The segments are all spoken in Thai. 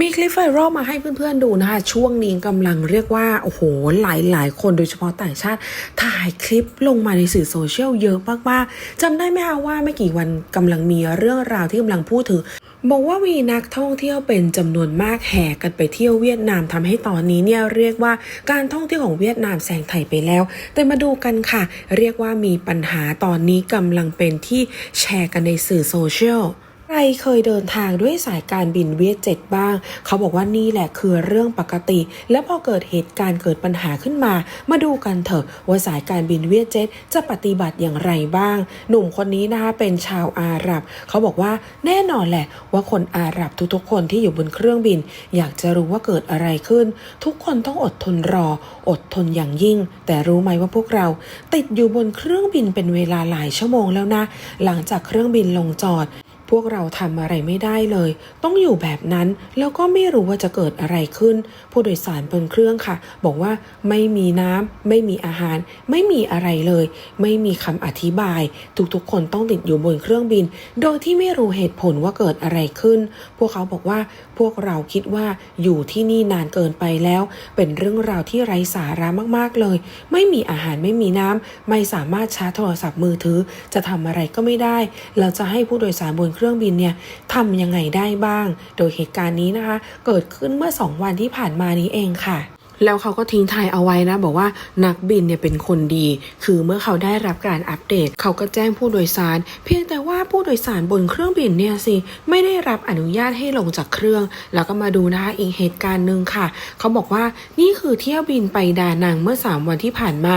มีคลิปไวรัลมาให้เพื่อนๆดูนะคะ ช่วงนี้กำลังเรียกว่า โอ้โห หลายๆ คนโดยเฉพาะต่างชาติ ถ่ายคลิปลงมาในสื่อโซเชียลเยอะมากๆจำได้ไหมคะว่าไม่กี่วันกำลังมีเรื่องราวที่กำลังพูดถึงบอกว่ามีนักท่องเที่ยวเป็นจำนวนมากแห่กันไปเที่ยวเวียดนามทำให้ตอนนี้เนี่ยเรียกว่าการท่องเที่ยวของเวียดนามแซงไทยไปแล้ว แต่มาดูกันค่ะ เรียกว่ามีปัญหาตอนนี้กำลังเป็นที่แชร์กันในสื่อโซเชียล ใครเคยเดินทางด้วยสายการบินเวียดเจ็ตบ้าง เขาบอกว่านี่แหละคือเรื่องปกติ และพอเกิดเหตุการณ์เกิดปัญหาขึ้นมา มาดูกันเถอะว่าสายการบินเวียดเจ็ตจะปฏิบัติอย่างไรบ้าง หนุ่มคนนี้นะคะเป็นชาวอาหรับ เขาบอกว่าแน่นอนแหละว่าคนอาหรับทุกๆ คนที่อยู่บนเครื่องบิน อยากจะรู้ว่าเกิดอะไรขึ้น ทุกคนต้องอดทนรอ อดทนอย่างยิ่ง แต่รู้ไหมว่าพวกเรา ติดอยู่บนเครื่องบินเป็นเวลาหลายชั่วโมงแล้วนะ หลังจากเครื่องบินลงจอด พวกเราทำอะไรไม่ได้เลย ต้องอยู่แบบนั้นแล้วก็ไม่รู้ว่าจะเกิดอะไรขึ้น ผู้โดยสารบนเครื่องค่ะ บอกว่าไม่มีน้ำไม่มีอาหาร ไม่มีอะไรเลย ไม่มีคำอธิบาย ทุกๆ คนต้องติดอยู่บนเครื่องบิน โดยที่ไม่รู้เหตุผลว่าเกิดอะไรขึ้น พวกเขาบอกว่าพวกเราคิดว่าอยู่ที่นี่นานเกินไปแล้ว เป็นเรื่องราวที่ไร้สาระมากๆเลย ไม่มีอาหารไม่มีน้ำไม่สามารถชาร์จโทรศัพท์มือถือ จะทำอะไรก็ไม่ได้ เราจะให้ผู้โดยสารบนเครื่องเรื่องบินเนี่ยทำยังไงได้บ้าง โดยเหตุการณ์นี้นะคะ เกิดขึ้นเมื่อ 2 วันที่ผ่านมานี้เองค่ะ แล้วเขาก็ทิ้งทายเอาไว้นะ บอกว่านักบินเนี่ยเป็นคนดี คือเมื่อเขาได้รับการอัปเดต เขาก็แจ้งผู้โดยสาร เพียงแต่ว่าผู้โดยสารบนเครื่องบินเนี่ยสิไม่ได้รับอนุญาตให้ลงจากเครื่อง แล้วก็มาดูนะคะอีกเหตุการณ์หนึ่งค่ะ เขาบอกว่านี่คือเที่ยวบินไปดานังเมื่อ 3 วันที่ผ่านมา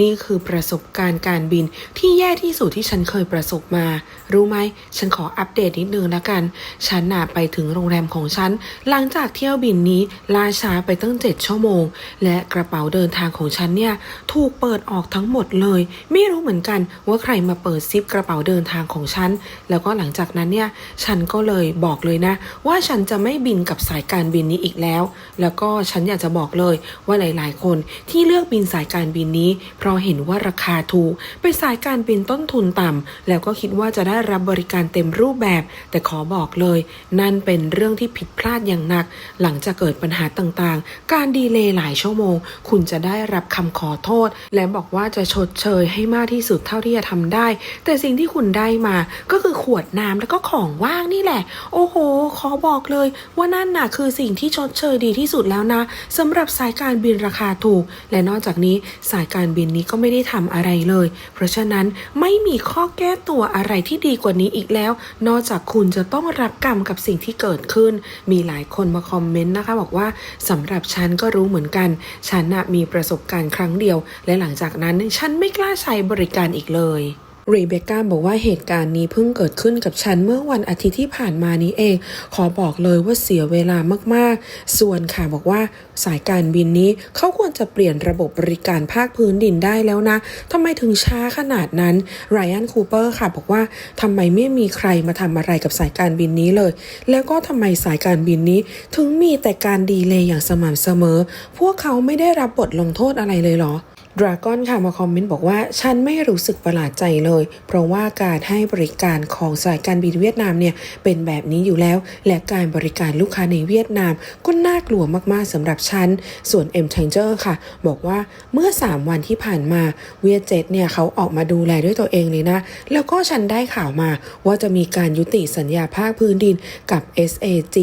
นี่คือประสบการณ์การบินที่แย่ที่สุดที่ฉันเคยประสบมา รู้ไหมฉันขออัปเดตนิดนึงแล้วกัน ฉันน่ะไปถึงโรงแรมของฉัน หลังจากเที่ยวบินนี้ล่าช้าไปตั้ง 7 ชั่วโมงและกระเป๋าเดินทางของฉันเนี่ยถูกเปิดออกทั้งหมดเลย ไม่รู้เหมือนกันว่าใครมาเปิดซิปกระเป๋าเดินทางของฉัน แล้วก็หลังจากนั้นเนี่ยฉันก็เลยบอกเลยนะ ว่าฉันจะไม่บินกับสายการบินนี้อีกแล้ว แล้วก็ฉันอยากจะบอกเลยว่าหลาย ๆ คนที่เลือกบินสายการบินนี้ เพราะเห็นว่าราคาถูกเป็นสายการบินต้นทุนต่ำแล้วก็คิดว่าจะได้รับบริการเต็มรูปแบบ แต่ขอบอกเลย นั่นเป็นเรื่องที่ผิดพลาดอย่างหนัก หลังจากเกิดปัญหาต่างๆ การดีเลยหลายชั่วโมง คุณจะได้รับคำขอโทษ และบอกว่าจะชดเชยให้มากที่สุดเท่าที่จะทำได้ แต่สิ่งที่คุณได้มาก็คือขวดน้ำแล้วก็ของว่างนี่แหละ โอ้โห ขอบอกเลยว่านั่นน่ะคือสิ่งที่ชดเชยดีที่สุดแล้วนะสำหรับสายการบินราคาถูก และนอกจากนี้สายการบินนี้ก็ไม่ได้ทำอะไรเลย เพราะฉะนั้นไม่มีข้อแก้ตัวอะไรที่ดีกว่านี้อีกแล้ว นอกจากคุณจะต้องรับกรรมกับสิ่งที่เกิดขึ้น มีหลายคนมาคอมเมนต์นะคะ บอกว่าสำหรับฉันก็รู้เหมือนกัน ฉันนะมีประสบการณ์ครั้งเดียว และหลังจากนั้นฉันไม่กล้าใช้บริการอีกเลย รีเบคก้าบอกว่าเหตุการณ์นี้เพิ่งเกิดขึ้นกับฉันเมื่อวันอาทิตย์ที่ผ่านมานี้เอง ขอบอกเลยว่าเสียเวลามากๆ ส่วนค่ะบอกว่าสายการบินนี้เขาควรจะเปลี่ยนระบบบริการภาคพื้นดินได้แล้วนะทำไมถึงช้าขนาดนั้นไรอันคูเปอร์ค่ะบอกว่าทำไมไม่มีใครมาทำอะไรกับสายการบินนี้เลย แล้วก็ทำไมสายการบินนี้ถึงมีแต่การดีเลย์อย่างสม่ำเสมอ พวกเขาไม่ได้รับบทลงโทษอะไรเลยเหรอ ดราก้อนค่ะมาคอมเมนต์บอกว่า ฉันไม่รู้สึกประหลาดใจเลย เพราะว่าการให้บริการของสายการบินเวียดนามเนี่ยเป็นแบบนี้อยู่แล้ว และการบริการลูกค้าในเวียดนามก็น่ากลัวมากๆสำหรับฉัน ส่วน M Changer ค่ะ บอกว่าเมื่อ 3 วันที่ผ่านมาเวียดเจ็ตเนี่ยเขาออกมาดูแลด้วยตัวเองเลยนะ แล้วก็ฉันได้ข่าวมาว่าจะมีการยุติสัญญาภาคพื้นดินกับ SAG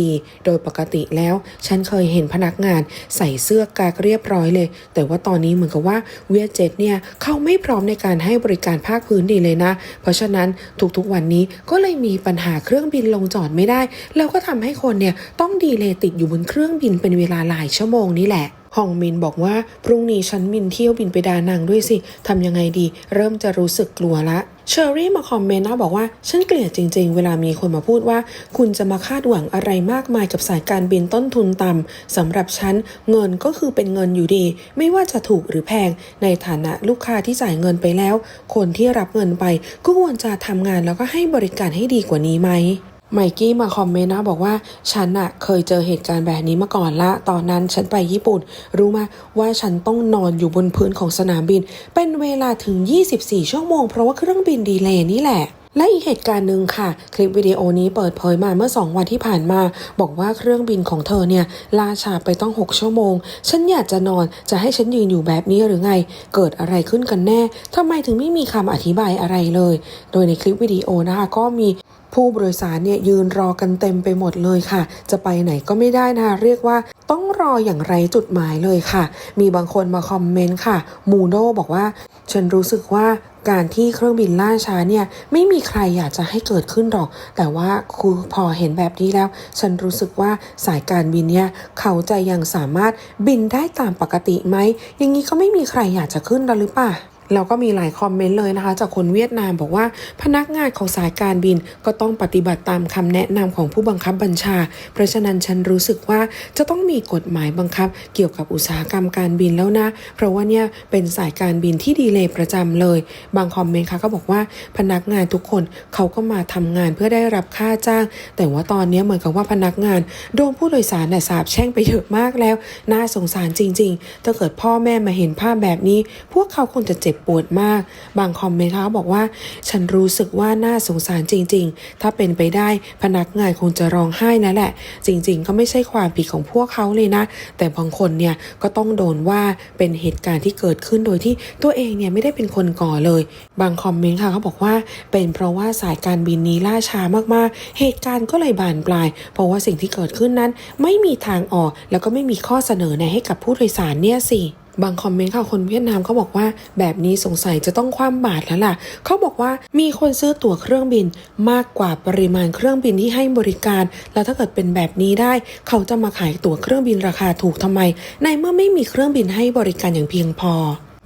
โดยปกติแล้ว ฉันเคยเห็นพนักงานใส่เสื้อกากเรียบร้อยเลย แต่ว่าตอนนี้เหมือนกับว่าเวียเจ็ตเนี่ยเขาไม่พร้อมในการให้บริการภาคพื้นดินเลยนะ เพราะฉะนั้นทุกๆวันนี้ก็เลยมีปัญหาเครื่องบินลงจอดไม่ได้ แล้วก็ทำให้คนเนี่ยต้องดีเลย์ติดอยู่บนเครื่องบินเป็นเวลาหลายชั่วโมงนี่แหละ ฮองมินบอกว่าพรุ่งนี้ฉันบินเที่ยวบินไปดานังด้วยสิทำยังไงดี เริ่มจะรู้สึกกลัวละเชอรี่มาคอมเมนต์นะบอกว่า ฉันเกลียดจริงๆ เวลามีคนมาพูดว่า คุณจะมาคาดหวังอะไรมากมายกับสายการบินต้นทุนต่ำสำหรับฉันเงินก็คือเป็นเงินอยู่ดี ไม่ว่าจะถูกหรือแพง ในฐานะลูกค้าที่จ่ายเงินไปแล้ว คนที่รับเงินไปก็ควรจะทำงานแล้วก็ให้บริการให้ดีกว่านี้ไหม ไมกี้มาคอมเมนต์นะบอกว่าฉันอะเคยเจอเหตุการณ์แบบนี้มาก่อนละ ตอนนั้นฉันไปญี่ปุ่น รู้ไหมว่าฉันต้องนอนอยู่บนพื้นของสนามบิน เป็นเวลาถึง 24 ชั่วโมง เพราะว่าเครื่องบินดีเลย์นี่แหละและอีกเหตุการณ์หนึ่งค่ะ คลิปวิดีโอนี้เปิดเผยมาเมื่อ 2 วันที่ผ่านมา บอกว่าเครื่องบินของเธอเนี่ยล่าช้าไปต้อง 6 ชั่วโมง ฉันอยากจะนอนจะให้ฉันยืนอยู่แบบนี้หรือไง เกิดอะไรขึ้นกันแน่ทำไมถึงไม่มีคำอธิบายอะไรเลย โดยในคลิปวิดีโอนะคะ ก็มี ผู้บริสารเนี่ยยืนรอกันเต็มไปหมดเลยค่ะ จะไปไหนก็ไม่ได้นะคะเรียกว่าต้องรออย่างไรจุดหมายเลยค่ะ มีบางคนมาคอมเมนต์ค่ะ มูโดบอกว่า ฉันรู้สึกว่าการที่เครื่องบินล่าช้าเนี่ยไม่มีใครอยากจะให้เกิดขึ้นหรอก แต่ว่าคือพอเห็นแบบนี้แล้ว ฉันรู้สึกว่าสายการบินเนี่ยเขาจะยังสามารถบินได้ตามปกติไหมอย่างนี้ก็ไม่มีใครอยากจะขึ้นแล้วหรือเปล่า แล้วก็มีหลายคอมเมนต์เลยนะคะ จากคนเวียดนามบอกว่าพนักงานของสายการบินก็ต้องปฏิบัติตามคำแนะนำของผู้บังคับบัญชา เพราะฉะนั้นฉันรู้สึกว่าจะต้องมีกฎหมายบังคับ เกี่ยวกับอุตสาหกรรมการบินแล้วนะ เพราะว่าเนี่ยเป็นสายการบินที่ดีเลยประจำเลย บางคอมเมนต์ค่ะก็บอกว่าพนักงานทุกคนเขาก็มาทำงานเพื่อได้รับค่าจ้าง แต่ว่าตอนนี้เหมือนกับว่าพนักงานโดนผู้โดยสารน่ะสาบแช่งไปเยอะมากแล้ว น่าสงสารจริง ๆ ถ้าเกิดพ่อแม่มาเห็นภาพแบบนี้ พวกเขาคงจะเจ็บปวดมาก บางคอมเมนต์เขาบอกว่า ฉันรู้สึกว่าน่าสงสารจริง ๆ ถ้าเป็นไปได้พนักงานคงจะร้องไห้นั่นแหละ จริง ๆ ก็ไม่ใช่ความผิดของพวกเขาเลยนะ แต่บางคนเนี่ยก็ต้องโดนว่าเป็นเหตุการณ์ที่เกิดขึ้นโดยที่ตัวเองเนี่ยไม่ได้เป็นคนก่อเลย บางคอมเมนต์ค่ะเขาบอกว่า เป็นเพราะว่าสายการบินนี้ล่าช้ามากๆ เหตุการณ์ก็เลยบานปลาย เพราะว่าสิ่งที่เกิดขึ้นนั้น ไม่มีทางออกแล้วก็ไม่มีข้อเสนอแนะให้กับผู้โดยสารเนี่ยสิ บางคอมเมนต์ค่ะคนเวียดนามเขาบอกว่าแบบนี้สงสัยจะต้องความบาดแล้วล่ะ เขาบอกว่ามีคนซื้อตั๋วเครื่องบินมากกว่าปริมาณเครื่องบินที่ให้บริการ แล้วถ้าเกิดเป็นแบบนี้ได้ เขาจะมาขายตั๋วเครื่องบินราคาถูกทำไม ในเมื่อไม่มีเครื่องบินให้บริการอย่างเพียงพอ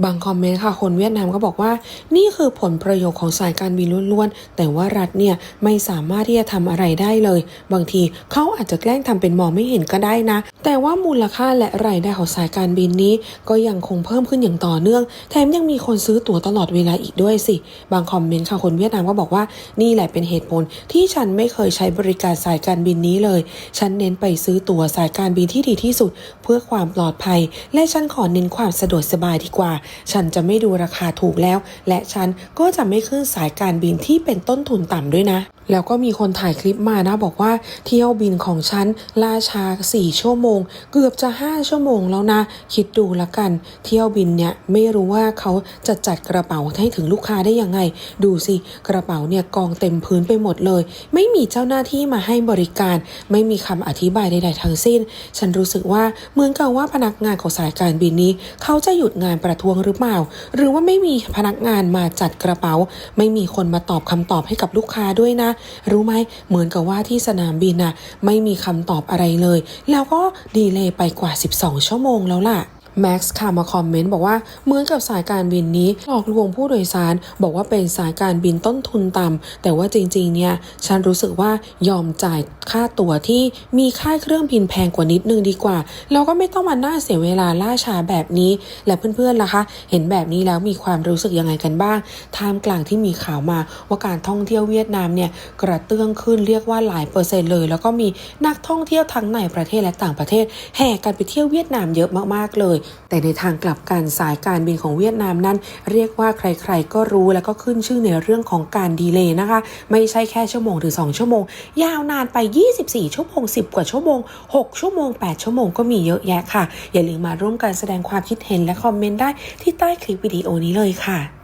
บางคอมเมนต์ค่ะคนเวียดนามก็บอกว่า นี่คือผลประโยชน์ของสายการบินล้วนๆ แต่ว่ารัฐเนี่ยไม่สามารถที่จะทำอะไรได้เลย บางทีเขาอาจจะแกล้งทำเป็นมองไม่เห็นก็ได้นะ แต่ว่ามูลค่าและรายได้ของสายการบินนี้ ก็ยังคงเพิ่มขึ้นอย่างต่อเนื่อง แถมยังมีคนซื้อตั๋วตลอดเวลาอีกด้วยสิ บางคอมเมนต์ค่ะคนเวียดนามก็บอกว่านี่แหละเป็นเหตุผลที่ฉันไม่เคยใช้บริการสายการบินนี้เลย ฉันเน้นไปซื้อตั๋วสายการบินที่ดีที่สุด เพื่อความปลอดภัย และฉันขอเน้นความสะดวกสบายดีกว่าฉันจะไม่ดูราคาถูกแล้ว และฉันก็จะไม่ขึ้นสายการบินที่เป็นต้นทุนต่ำด้วยนะ แล้วก็มีคนถ่ายคลิปมานะบอกว่าเที่ยวบินของฉันล่าช้า 4 ชั่วโมง เกือบจะ 5 ชั่วโมงแล้วนะ คิดดูละกัน เที่ยวบินเนี่ยไม่รู้ว่าเขาจะจัดกระเป๋าให้ถึงลูกค้าได้ยังไง ดูสิกระเป๋าเนี่ยกองเต็มพื้นไปหมดเลย ไม่มีเจ้าหน้าที่มาให้บริการ ไม่มีคำอธิบายใดๆทั้งสิ้น ฉันรู้สึกว่าเหมือนกับว่าพนักงานของสายการบินนี้ เขาจะหยุดงานประท้วงหรือเปล่า หรือว่าไม่มีพนักงานมาจัดกระเป๋า ไม่มีคนมาตอบคำตอบให้กับลูกค้าด้วยนะ รู้ไหมเหมือนกับว่าที่สนามบินนะไม่มีคำตอบอะไรเลย แล้วก็ดีเลยไปกว่า 12 ชั่วโมงแล้วล่ะ แม็กซ์ค่ะมาคอมเมนต์บอกว่าเหมือนกับสายการบินนี้หลอกลวงผู้โดยสาร บอกว่าเป็นสายการบินต้นทุนต่ำแต่ว่าจริงๆเนี่ยฉันรู้สึกว่ายอมจ่ายค่าตั๋วที่มีค่าเครื่องบินแพงกว่านิดนึงดีกว่าแล้วก็ไม่ต้องมาน่าเสียเวลาล่าช้าแบบนี้ และเพื่อนๆล่ะคะ เห็นแบบนี้แล้วมีความรู้สึกยังไงกันบ้างท่ามกลางที่มีข่าวมาว่าการท่องเที่ยวเวียดนามเนี่ยกระเตื้องขึ้นเรียกว่าหลายเปอร์เซ็นต์เลย แล้วก็มีนักท่องเที่ยวทั้งในประเทศและต่างประเทศ แห่กันไปเที่ยวเวียดนามเยอะมากๆเลยแต่ในทางกลับกันสายการบินของเวียดนามนั้น เรียกว่าใครๆ ก็รู้แล้วก็ขึ้นชื่อในเรื่องของการดีเลย์นะคะ ไม่ใช่แค่ชั่วโมงหรือ2ชั่วโมง ยาวนานไป 24 ชั่วโมง 10 กว่าชั่วโมง 6 ชั่วโมง 8 ชั่วโมงก็มีเยอะแยะค่ะ อย่าลืมมาร่วมกันแสดงความคิดเห็นและคอมเมนต์ได้ที่ใต้คลิปวิดีโอนี้เลยค่ะ